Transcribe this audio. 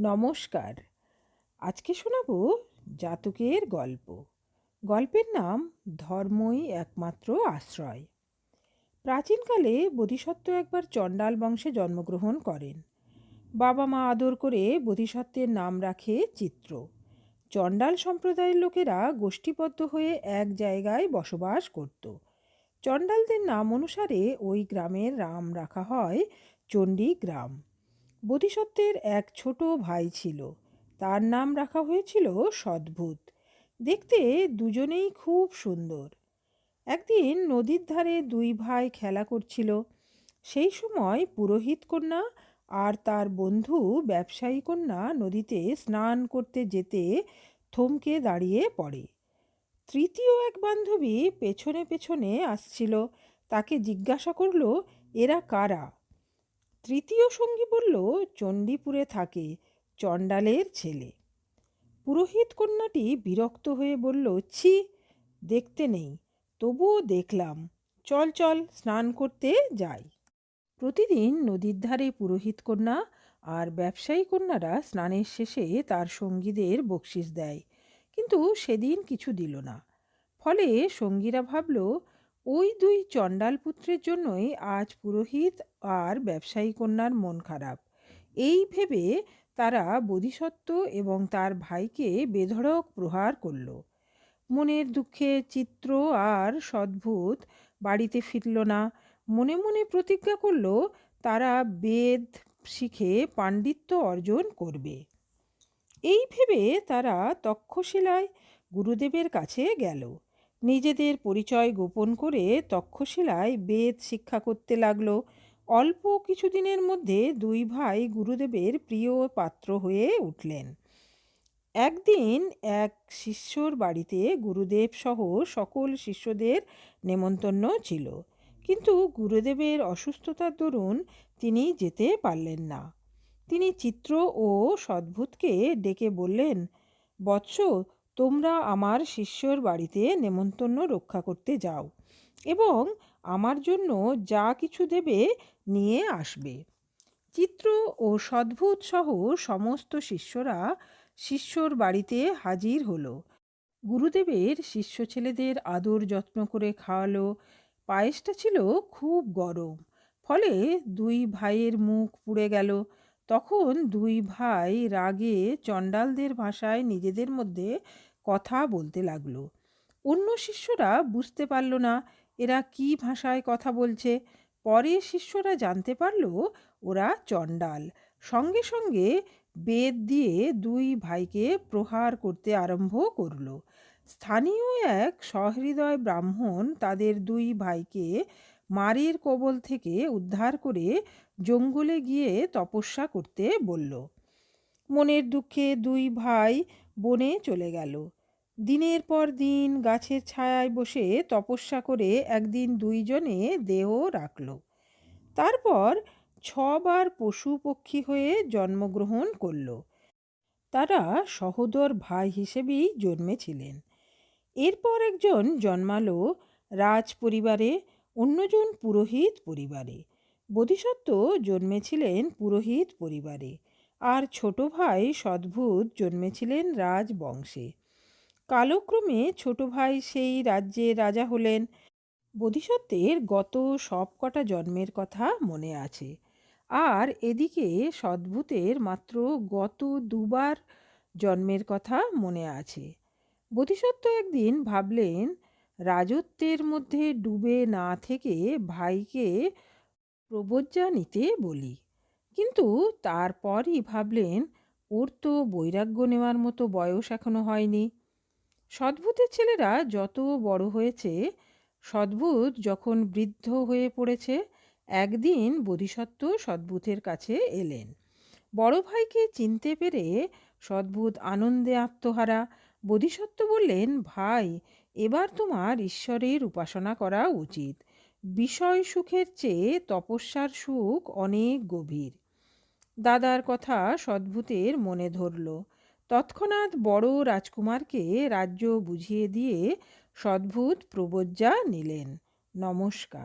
নমস্কার। আজকে শোনাবো জাতকের গল্প। গল্পের নাম ধর্মই একমাত্র আশ্রয়। প্রাচীনকালে বোধিসত্ত্ব একবার চণ্ডাল বংশে জন্মগ্রহণ করেন। বাবা মা আদর করে বোধিসত্ত্বের নাম রাখে চিত্র। চণ্ডাল সম্প্রদায়ের লোকেরা গোষ্ঠীবদ্ধ হয়ে এক জায়গায় বসবাস করত। চণ্ডালদের নাম অনুসারে ওই গ্রামের রাম রাখা হয় চণ্ডী গ্রাম বোধিসত্ত্বের এক ছোট ভাই ছিল। তার নাম রাখা হয়েছিল সদ্ভূত। দেখতে দুজনেই খুব সুন্দর। একদিন নদীর ধারে দুই ভাই খেলা করছিল। সেই সময় পুরোহিত কন্যা আর তার বন্ধু ব্যবসায়ী কন্যা নদীতে স্নান করতে যেতে থমকে দাঁড়িয়ে পড়ে। তৃতীয় এক বান্ধবী পেছনে পেছনে আসছিল। তাকে জিজ্ঞাসা করল, এরা কারা? তৃতীয় সঙ্গী বলল, চণ্ডীপুরে থাকে চণ্ডালের ছেলে। পুরোহিত কন্যাটি বিরক্ত হয়ে বলল, ছি, দেখতে নেই, তবুও দেখলাম। চল চল, স্নান করতে যাই। প্রতিদিন নদীর ধারে পুরোহিত কন্যা আর ব্যবসায়ী কন্যারা স্নানের শেষে তার সঙ্গীদের বকশিস দেয়, কিন্তু সেদিন কিছু দিল না। ফলে সঙ্গীরা ভাবল ওই দুই চণ্ডাল পুত্রের জন্যই আজ পুরোহিত আর ব্যবসায়ী কন্যার মন খারাপ। এই ভেবে তারা বোধিসত্ত্ব এবং তার ভাইকে বেধড়ক প্রহার করল। মনের দুঃখে চিত্র আর সদ্ভূত বাড়িতে ফিরল না। মনে মনে প্রতিজ্ঞা করল, তারা বেদ শিখে পাণ্ডিত্য অর্জন করবে। এই ভেবে তারা তক্ষশিলায় গুরুদেবের কাছে গেল। নিজেদের পরিচয় গোপন করে তক্ষশিলায় বেদ শিক্ষা করতে লাগল। অল্প কিছুদিনের মধ্যে দুই ভাই গুরুদেবের প্রিয় পাত্র হয়ে উঠলেন। একদিন এক শিষ্যর বাড়িতে গুরুদেব সহ সকল শিষ্যদের নেমন্তন্ন ছিল। কিন্তু গুরুদেবের অসুস্থতার দরুন তিনি যেতে পারলেন না। তিনি চিত্র ও সদ্ভুতকে ডেকে বললেন, বৎস তোমরা আমার শিষ্যর বাড়িতে নেমন্তন্ন রক্ষা করতে যাও এবং আমার জন্য যা কিছু দেবে নিয়ে আসবে। চিত্র ও সদ্ভুত সহ সমস্ত শিষ্যরা শিষ্যর বাড়িতে হাজির হলো। গুরুদেবের শিষ্য ছেলেদের আদর যত্ন করে খাওয়ালো। পায়েসটা ছিল খুব গরম, ফলে দুই ভাইয়ের মুখ পুড়ে গেল। তখন দুই ভাই রাগে চণ্ডালদের ভাষায় নিজেদের মধ্যে কথা বলতে লাগল। অন্য শিষ্যরা বুঝতে পারল না, এরা কি ভাষায় কথা বলছে। পরে শিষ্যরা জানতে পারল, ওরা চণ্ডাল। সঙ্গে সঙ্গে বেদ দিয়ে দুই ভাইকে প্রহার করতে আরম্ভ করল। স্থানীয় এক সহৃদয় ব্রাহ্মণ তাদের দুই ভাইকে মারের কবল থেকে উদ্ধার করে জঙ্গলে গিয়ে তপস্যা করতে বলল। মনের দুঃখে দুই ভাই বনে চলে গেল। দিনের পর দিন গাছের ছায়ায় বসে তপস্যা করে একদিন দুইজনে দেহ রাখল। তারপর ছবার পশু পক্ষী হয়ে জন্মগ্রহণ করল। তারা সহোদর ভাই হিসেবেই জন্মেছিলেন। এরপর একজন জন্মালো রাজ পরিবারে অন্যজন পুরোহিত পরিবারে। বোধিসত্ত্ব জন্মেছিলেন পুরোহিত পরিবারে। আর ছোট ভাই সদ্ভুত জন্মেছিলেন রাজবংশে। কালক্রমে ছোট ভাই সেই রাজ্যে রাজা হলেন। বোধিসত্ত্বের গত সব কটা জন্মের কথা মনে আছে। আর এদিকে সদ্ভূতের মাত্র গত দুবার জন্মের কথা মনে আছে। বোধিসত্ত্ব একদিন ভাবলেন রাজত্বের মধ্যে ডুবে না থেকে ভাইকে প্রবজ্জা নিতে বলি। কিন্তু তারপরই ভাবলেন, ওর তো বৈরাগ্য নেওয়ার মতো বয়স এখনও হয়নি। সদ্ভূতের ছেলেরা যত বড় হয়েছে, সদ্ভূত যখন বৃদ্ধ হয়ে পড়েছে, একদিন বোধিসত্ত্ব সদ্ভূতের কাছে এলেন। বড় ভাইকে চিনতে পেরে সদ্ভূত আনন্দে আত্মহারা। বোধিসত্ত্ব বললেন, ভাই এবার তোমার ঈশ্বরের উপাসনা করা উচিত। বিষয় সুখের চেয়ে তপস্যার সুখ অনেক গভীর। দাদার কথা সদ্ভূতের মনে ধরল। তৎক্ষণাৎ বড় রাজকুমারকে রাজ্য বুঝিয়ে দিয়ে সদ্ভূত প্রবজ্জা নিলেন। নমস্কার।